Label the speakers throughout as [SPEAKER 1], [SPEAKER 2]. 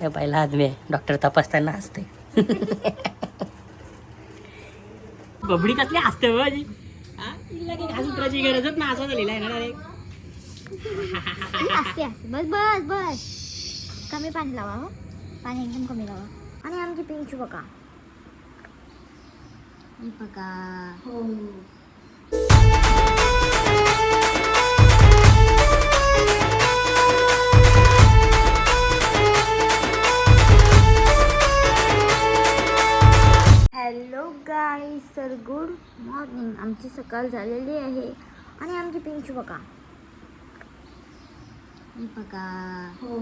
[SPEAKER 1] हे पहिला आदमी डॉक्टर तपासताना असते बबडी कसली असते हो जी हा? घासूत्राची गरजच ना असा झालेला आहे ना direct.
[SPEAKER 2] असते असते बस बस बस. कमी पाणी लावा हो. पाणी एकदम कमी लावा. आणि आमची पिंचू बघा. ही बघा. हो. आमची सकाळ झालेली आहे. आणि आमची पिंचू बघा. ही बघा. हो.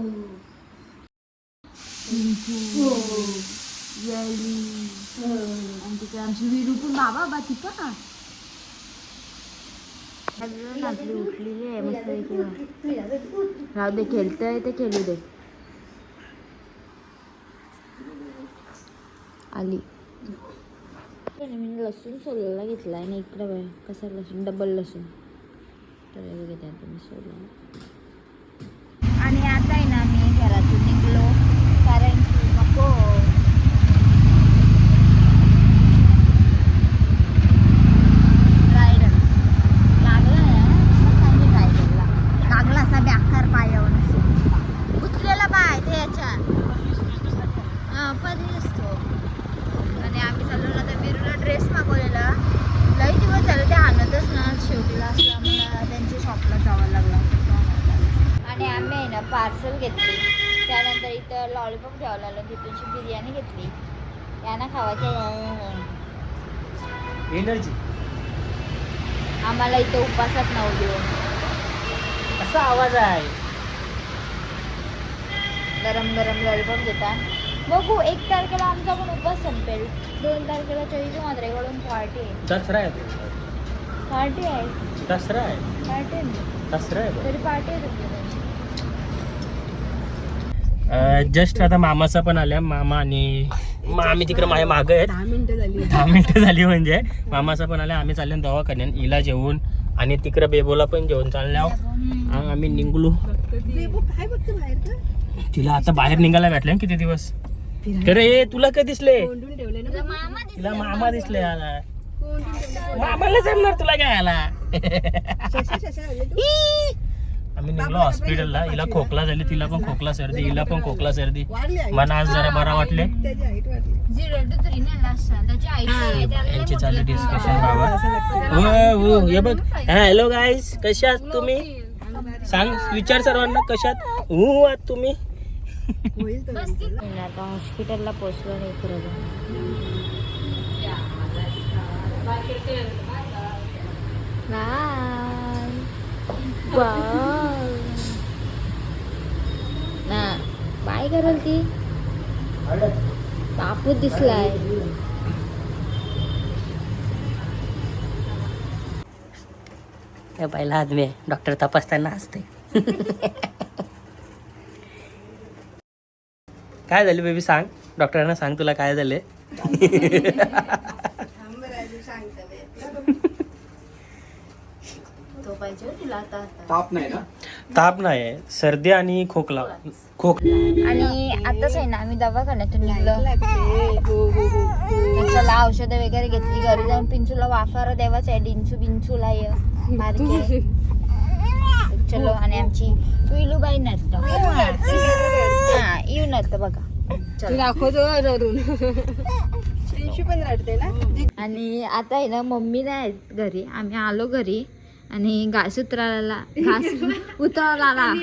[SPEAKER 2] आणि तिकडे आमची विरू पण बाबा बा ती पण आपली उठलेली आहे मस्त राहू दे खेळतंय ते खेळू दे. आली. मी लसूण सोलला घेतला आहे ना इकडं बघा कसा लसूण डबल लसूण. तर हे घेते आता मी सोला आणि आता आहे ना मी घरातून निघलो कारण की नको रायडर लागला ना रायडरला लागला असा बेकार पायावर उचलेला पाय ते याच्या हां परी असतो आणि आम्ही चाललो ना तर बिरूला ड्रेस मागवलेला लई दिवस झाले ते आणतच ना शेवटीला असला मला त्यांच्या शॉपला जावं लागलं आणि आम्ही आहे ना पार्सल घेतली. त्यानंतर इथं लॉलीपॉप घ्यावं लागलं तिथूनची बिर्याणी घेतली. यांना खावायचं
[SPEAKER 1] एनर्जी
[SPEAKER 2] आम्हाला इथं उपासात नाव देऊन.
[SPEAKER 1] असा आवाज आहे.
[SPEAKER 2] गरम गरम लॉलीपॉप देतात बघू एक तारखेला आमचा पण उपास संपेल. दोन तारखेला चोवीस मात्रेकडून पार्टी आहे.
[SPEAKER 1] दसरा आहे.
[SPEAKER 2] पार्टी आहे.
[SPEAKER 1] दसरा आहे.
[SPEAKER 2] पार्टी आहे. ना.
[SPEAKER 1] दसरा आहे.
[SPEAKER 2] तरी पार्टी आहे
[SPEAKER 1] जस्ट आता मामाचा पण आल्या. मामा आणि मामी तिकडे माझ्या माग आहेत. दहा मिनिटं झाली. दहा मिनिटं झाली म्हणजे. मामाचा पण आल्या. आम्ही चाललो दवाखान्यात. हिला जेवून आणि तिकडे बेबोला पण जेवण चालल्या आम्ही निघलो. तिला आता बाहेर निघायला भेटले किती दिवस? ए तुला काय दिसले? तिला मामा दिसले आला मामाला जमणार तुला काय आला आम्ही निघलो हॉस्पिटलला हिला खोकला झाली तिला पण खोकला सर्दी हिला पण खोकला सर्दी. मला आज जरा बरा वाटले. यांची चालू डिस्कशन बाबा. हो हो हे बघ. हॅलो गाईज कशात तुम्ही? सांग विचार सर्वांना कशात हो आहात तुम्ही?
[SPEAKER 2] आता हॉस्पिटलला पोचलो नाही खरं ना बाय करल ती बापूच दिसलाय
[SPEAKER 1] पहिला आदमी आहे डॉक्टर तपासताना असते. काय झाले बेबी सांग? डॉक्टरांना सांग तुला काय झाले
[SPEAKER 2] तो पाहिजे तुला आता
[SPEAKER 3] ताप नाही ना?
[SPEAKER 1] ताप नाही. सर्दी आणि खोकला. खोक
[SPEAKER 2] आणि आताच आहे ना आम्ही दवाखान्यातून निघलो. चला औषधं वगैरे घेतली. घरी जाऊन पिंचूला वाफार देवाच आहे डिंचू बिंचूला ये. बारकी. आहे. चलो आणि आमची विलूबाई नसतं हा येऊ नसतं बघा. चलो.
[SPEAKER 4] पण रडते ना?
[SPEAKER 2] आणि आता आहे ना मम्मी नाही आहेत घरी. आम्ही आलो घरी. आणि घास उतराला. घास उतराला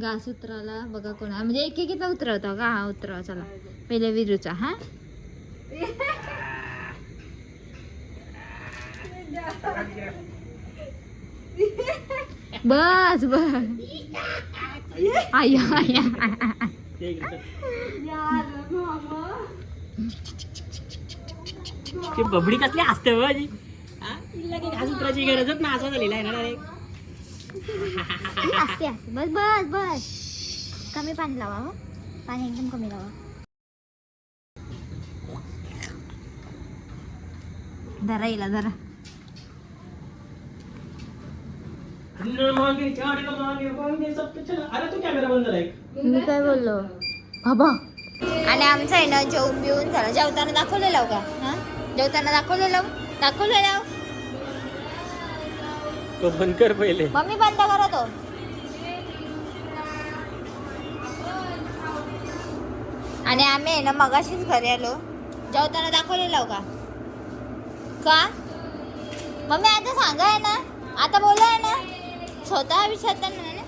[SPEAKER 2] घास उतराला बघा कोणा म्हणजे एक एकीचा उतरवतो का? हा उतरवा चला. पहिले विरूचा हा? बस बस. आया आया.
[SPEAKER 1] ते बबडी कसली असते जी? हिला काही घासूत्राची गरजच ना असा झालेला आहे ना
[SPEAKER 2] असते बस बस बस. कमी पाणी लावा हो. पाणी एकदम कमी लावा. धरा येईल धरा. मी काय बोललो?
[SPEAKER 3] बाबा. आणि आमचं आहे ना जेवून बिवून झालं. जेवताना दाखवलेलं का? हा? जेवताना दाखवलेलं दाखवलेलं
[SPEAKER 1] तो बंद कर पहिले.
[SPEAKER 3] मम्मी बंद करा तो. आणि आम्ही आहे ना मगाशीच घरी आलो. जेवताना दाखवलेलं का? का? मम्मी आता सांगाय ना. आता बोलाय ना. स्वतः विचारताना ना.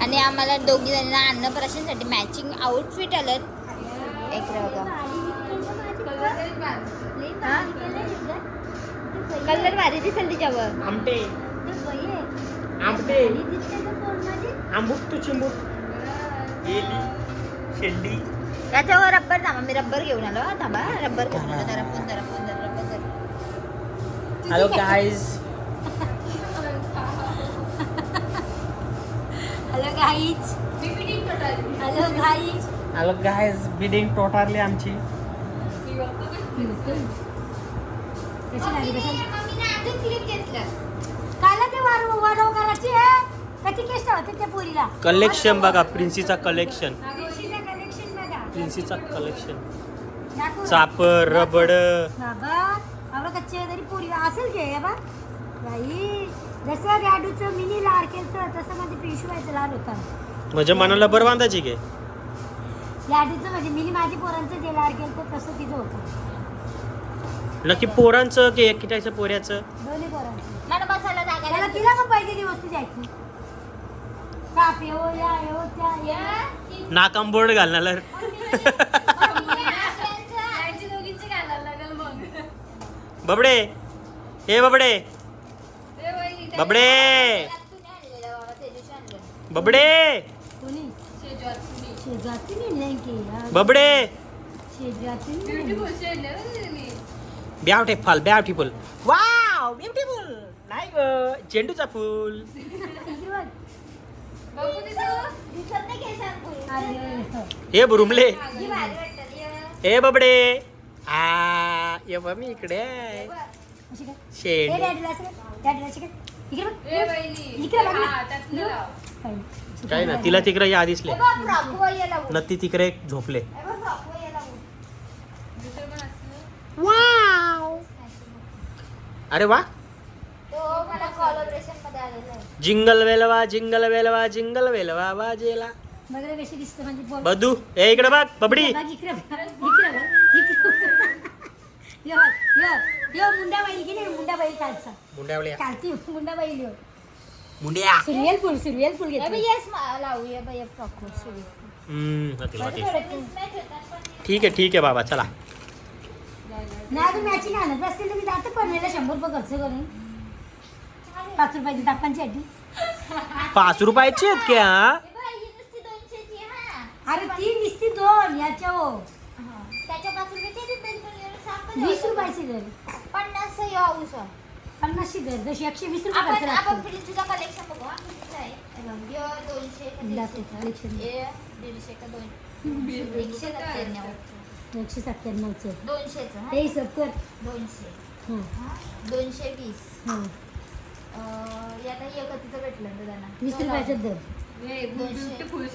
[SPEAKER 3] आणि आम्हाला दोघी जणांना अन्नप्राशनसाठी मॅचिंग आउटफिट आलं एक कलर भारी दिसेल तिच्यावर.
[SPEAKER 1] आमटे. आमटे. आंबूक तू चिंबूक. शेंडी.
[SPEAKER 3] त्याच्यावर रब्बर थांबा मी रब्बर घेऊन आलो थांबा रब्बर घेऊन आलो जरा जरा जरा.
[SPEAKER 1] Hello guys
[SPEAKER 3] hello guys hello guys
[SPEAKER 1] hello guys bidding टोटारली आमची.
[SPEAKER 3] काला ते वाढव वाढव करायची आहे कधी केस होते त्या पोरीला?
[SPEAKER 1] कलेक्शन बघा प्रिन्सीचा कलेक्शन
[SPEAKER 3] पेशीचं कलेक्शन बघा.
[SPEAKER 1] प्रिन्सीचा कलेक्शन
[SPEAKER 3] दाखव.
[SPEAKER 1] चापर रबड.
[SPEAKER 3] बाबा. आवडं कच्चे तरी पोरी. असेल घे बा? बाई जसं डॅडूचं मिनी लाड केलं तसं माझे पिशवायचं लाड होता.
[SPEAKER 1] म्हणजे मनाला बरं बांधायची गे
[SPEAKER 3] डॅडूचं म्हणजे मिनी माझी पोरांचं जे लाड केलं तसं तिचं होतं.
[SPEAKER 1] नक्की पोरांचं की एकट्याचं पोऱ्याचं?
[SPEAKER 3] दोन्ही पोरांचं. मला बसायला जागा त्याला तिला मग पाहिजे ती वस्तू द्यायची काप येऊ या येऊ त्या या
[SPEAKER 1] नाकांबोर्ड घालणार. बबडे. हे बबडे. बबडे. बबडे. बबडे.
[SPEAKER 3] शेजारची नाही.
[SPEAKER 1] ब्यावटे फल. ब्यावटी फुल वाव ब्युटिफुल नाही ग चेंडूचा फुल हे बुरुमले.
[SPEAKER 3] हे
[SPEAKER 1] बबडे. आ ये बघ मी इकडे आहे.
[SPEAKER 3] काय?
[SPEAKER 1] शेंड
[SPEAKER 3] ना.
[SPEAKER 1] ना तिला तिकडे या दिसले
[SPEAKER 3] हे लावून.
[SPEAKER 1] नत्ती तिकडे झोपले
[SPEAKER 3] हे.
[SPEAKER 1] अरे वा
[SPEAKER 3] तो आहे.
[SPEAKER 1] जिंगल वेलवा जिंगल वेलवा जिंगल वेलवा वाजेला
[SPEAKER 3] बघ रे कशी दिसते माझी पोर.
[SPEAKER 1] बदू ए इकडे बघ बबडी
[SPEAKER 3] बघ, इकडे बघ. इकडे बघ. इकडे बघ. यो, यो, यो, मुंडा बैल की नाही मुंडा बैल कालचा
[SPEAKER 1] मुंड्यावल्या
[SPEAKER 3] कालती मुंडा बैल यो।
[SPEAKER 1] मुंड्या
[SPEAKER 3] सिरियल फुल सिरियल फुल घेतो येस लावूया बाई फ्रॉक
[SPEAKER 1] हम्म, होती, होती. ठीक आहे ठीक आहे बाबा चला।
[SPEAKER 3] नाही तर मॅचिंग आणत असतील तर मी पनवेलला शंभर रुपये खर्च करून. पाच रुपयाची दापांची अड्डी
[SPEAKER 1] पाच रुपयाचे आहेत क्या?
[SPEAKER 3] अरे ती नुसती दोन याच्या हो त्याच्या पाच रुपयाचे वीस रुपयाची दर. पन्नास पन्नासची दर जशी एकशे वीस रुपये खर्च लागतो.
[SPEAKER 2] तुझं कलेक्शन बघू हा. कितीचं आहे? ह्यो दोनशे का
[SPEAKER 3] collection.
[SPEAKER 2] हे दीडशे का दोन? एकशे सत्त्याण्णव
[SPEAKER 3] एकशे सत्त्याण्णवचे.
[SPEAKER 2] दोनशेचं हा.
[SPEAKER 3] ते सत्तर
[SPEAKER 2] दोनशे.
[SPEAKER 3] हां.
[SPEAKER 2] हा. दोनशे वीस.
[SPEAKER 3] हां.
[SPEAKER 2] अं, आता कधीचं भेटलं त्यांना
[SPEAKER 3] वीस रुपयाचं दर.
[SPEAKER 4] ब्युटिफुल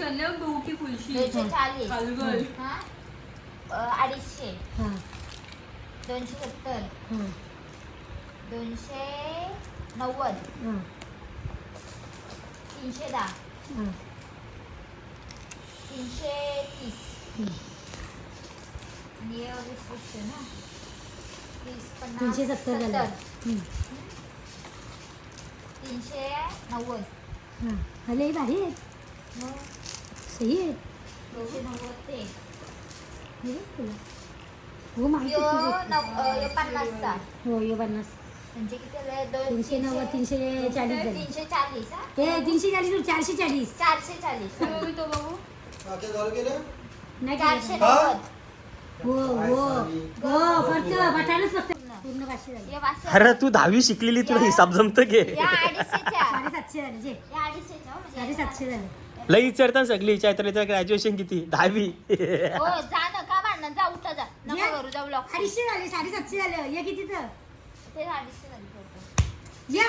[SPEAKER 2] दोनशे. चाळीस.
[SPEAKER 4] हलगल.
[SPEAKER 2] हा? अं, अडीचशे.
[SPEAKER 3] हां.
[SPEAKER 2] दोनशे सत्तर. दोनशे नव्वद. तीनशे दहा. तीनशे तीस. आणि ना तीस पन्नास
[SPEAKER 3] तीनशे सत्तर झालं.
[SPEAKER 2] तीनशे नव्वद.
[SPEAKER 3] हां ही भारी आहेत.
[SPEAKER 2] मग?
[SPEAKER 3] सही आहेत.
[SPEAKER 2] दोनशे नव्वद ते.
[SPEAKER 3] तुला. हो माहिती
[SPEAKER 2] यो
[SPEAKER 3] आहे तुझी.
[SPEAKER 2] नव अं, यो पन्नासचा
[SPEAKER 3] हो यो पन्नास
[SPEAKER 2] म्हणजे किती आले? दोन
[SPEAKER 3] तीनशे नव्वद तीनशे चाळीस झाले.
[SPEAKER 2] तीनशे चाळीस हा?
[SPEAKER 3] ते तीनशे चाळीस चारशे चाळीस.
[SPEAKER 2] चारशे चाळीस.
[SPEAKER 4] तो बघू.
[SPEAKER 3] नाही?
[SPEAKER 2] चारशे
[SPEAKER 3] केलं.
[SPEAKER 2] नव्वद
[SPEAKER 3] हो हो. हो फक्त बटाणच फक्त. पूर्ण पाचशे झाले.
[SPEAKER 2] हे पाचशे
[SPEAKER 1] अरे तू दहावी शिकलेली तुला हिसाब जमत घे
[SPEAKER 2] या अडीचशेच्या.
[SPEAKER 3] साडेसातशे सातशे झाले जे.
[SPEAKER 2] अडीचशेचं हो, म्हणजे
[SPEAKER 3] साडेसातशे झाले.
[SPEAKER 1] लई विचारता सगळी चैत्राचं ग्रॅज्युएशन किती? दहावी.
[SPEAKER 2] हो जा ना का भांडण? जा उठा जा. नका
[SPEAKER 3] ये.
[SPEAKER 2] करू ब्लॉक
[SPEAKER 3] अडीचशे झाले साडेसातशे झाले. हे कितीचं
[SPEAKER 2] ते अडीचशे झाले total.
[SPEAKER 3] ये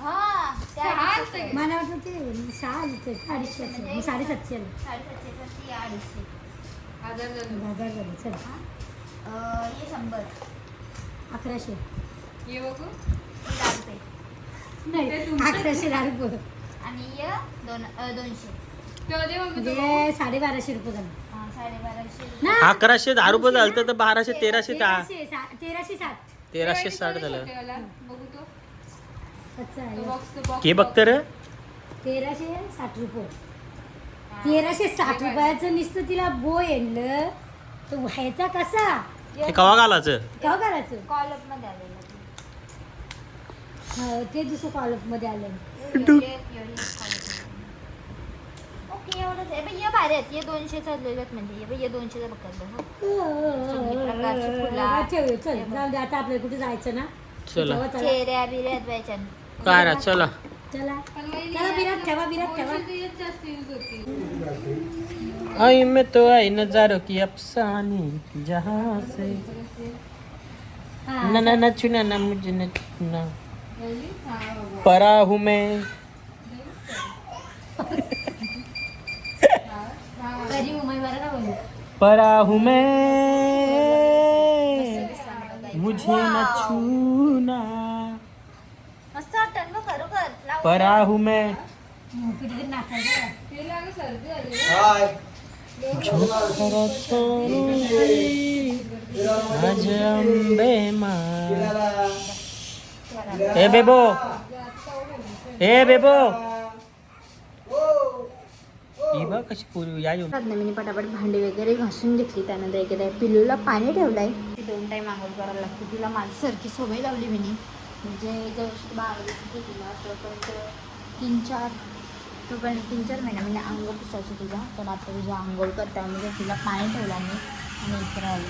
[SPEAKER 2] हा ते अडीचशे.
[SPEAKER 3] मला ते सहा अडीचशे असेल. मग साडेसातशे आले.
[SPEAKER 2] साडेसातशे तर ती अडीचशे.
[SPEAKER 4] हजार झालं.
[SPEAKER 3] हजार झाले. चल.
[SPEAKER 2] अं, हे शंभर.
[SPEAKER 3] अकराशे.
[SPEAKER 4] ये बघू.
[SPEAKER 2] हे दहा रुपये
[SPEAKER 3] नाही अकराशे दहा रुपये
[SPEAKER 2] आणि हे दोन अं, दोनशे.
[SPEAKER 4] तेव्हा दे बघू तो.
[SPEAKER 3] म्हणजे साडेबाराशे रुपये झाले. ना.
[SPEAKER 1] अकराशे दहा रुपये झालं तर बाराशे तेराशे दहा.
[SPEAKER 3] तेराशे सा- तेराशे सात.
[SPEAKER 1] तेराशे साठ झालं.
[SPEAKER 4] छोटेवाला. बघू तो.
[SPEAKER 3] अच्छा
[SPEAKER 4] तो
[SPEAKER 3] आहे.
[SPEAKER 4] बॉक्स तो बॉक्स
[SPEAKER 1] के बघतं रे?
[SPEAKER 3] तेराशे साठ रुपये. तेराशे साठ रुपयाचं नुसतं तिला बो येणलं तर व्हायचा कसा?
[SPEAKER 1] हे कवा घालायचं?
[SPEAKER 3] काय करायचं
[SPEAKER 2] कॉलअपमध्ये आलेलं.
[SPEAKER 3] हा, ते दुसरं कॉलेजमध्ये आलं
[SPEAKER 2] एवढंच आहे बाई, हे भारी आहेत. हे दोनशे चाललेले आहेत म्हणजे. हे हे दोनशेचा बघ
[SPEAKER 3] जाऊ दे आता आपल्याला कुठे जायचं ना?
[SPEAKER 1] चला.
[SPEAKER 3] तेव्हा चला.
[SPEAKER 2] चेहऱ्या
[SPEAKER 3] ठेवा ठेवा.
[SPEAKER 1] आई में तो आई नजारों की अफसानी जहाँ से।
[SPEAKER 3] हा,
[SPEAKER 1] न न न छुना न मुझे न
[SPEAKER 4] बाबा.
[SPEAKER 1] परा हूँ मैं
[SPEAKER 3] कधी उमेद बरं का बोलू
[SPEAKER 1] परा हूँ मैं। मुझे न छूना। परा हूँ माँ। ए बेबो। ए बेबो। ही बघ कशी पूर्वी या येऊन.
[SPEAKER 2] मी पटापट भांडी वगैरे घासून घेतली त्यानंतर एकदा पिल्लूला पाणी ठेवलंय. ती दोन टाईम आंघोळ करायला लागते तिला माझ्यासारखी सवय लावली मी म्हणजे जवळ बारा तिला तोपर्यंत तीन चार तोपर्यंत तीन चार महिना म्हणजे अंघोळ पुसायची तिला. तर आता तुझ्या आंघोळ करता म्हणजे तिला पाणी ठेवलं मी आणि इकडे आली